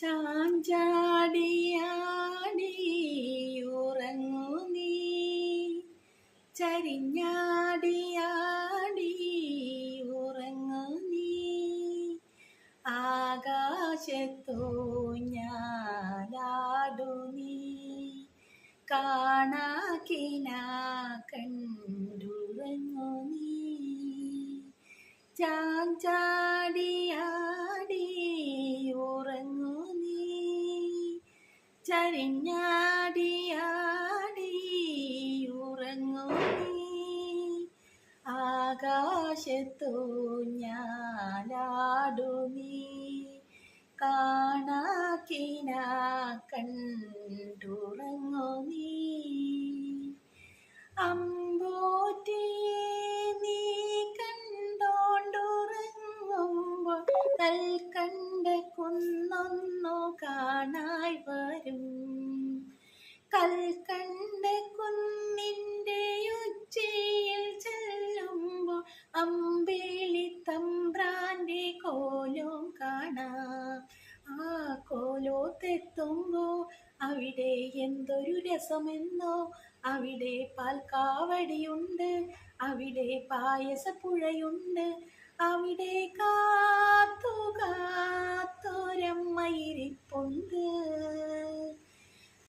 ചാഞ്ചാടിയാടി ഉറങ്ങു നീ. ചരിഞ്ഞാടിയാടി ഉറങ്ങു നീ. ആകാശത്തോ ഞാലാടു നീ. കാണാക്കിന നീ ചാഞ്ചാടിയാടി ചരിഞ്ഞാടിയാടി ഉറങ്ങു ആകാശത്തു ഞാലാടുമീ കാണാക്കിന കണ്ടുറങ്ങോ നീ. അമ്പോറ്റിയെ നീ കണ്ടോണ്ടുറങ്ങുമ്പോൾ കൽ കുന്നൊന്നു കാണാ കൽക്കണ്ട കുന്നിന്റെ ഉച്ചയിൽ ചെല്ലുമ്പോൾ അമ്പേളി തമ്പ്രാന്റെ കോലം കാണാം. ആ കോലോത്തെത്തുമ്പോൾ അവിടെ എന്തൊരു രസമെന്നോ? അവിടെ പാൽക്കാവടിയുണ്ട് അവിടെ പായസപ്പുഴയുണ്ട് അവിടെ കാത്തു കാത്തൊരമ്മയിരിപ്പുണ്ട്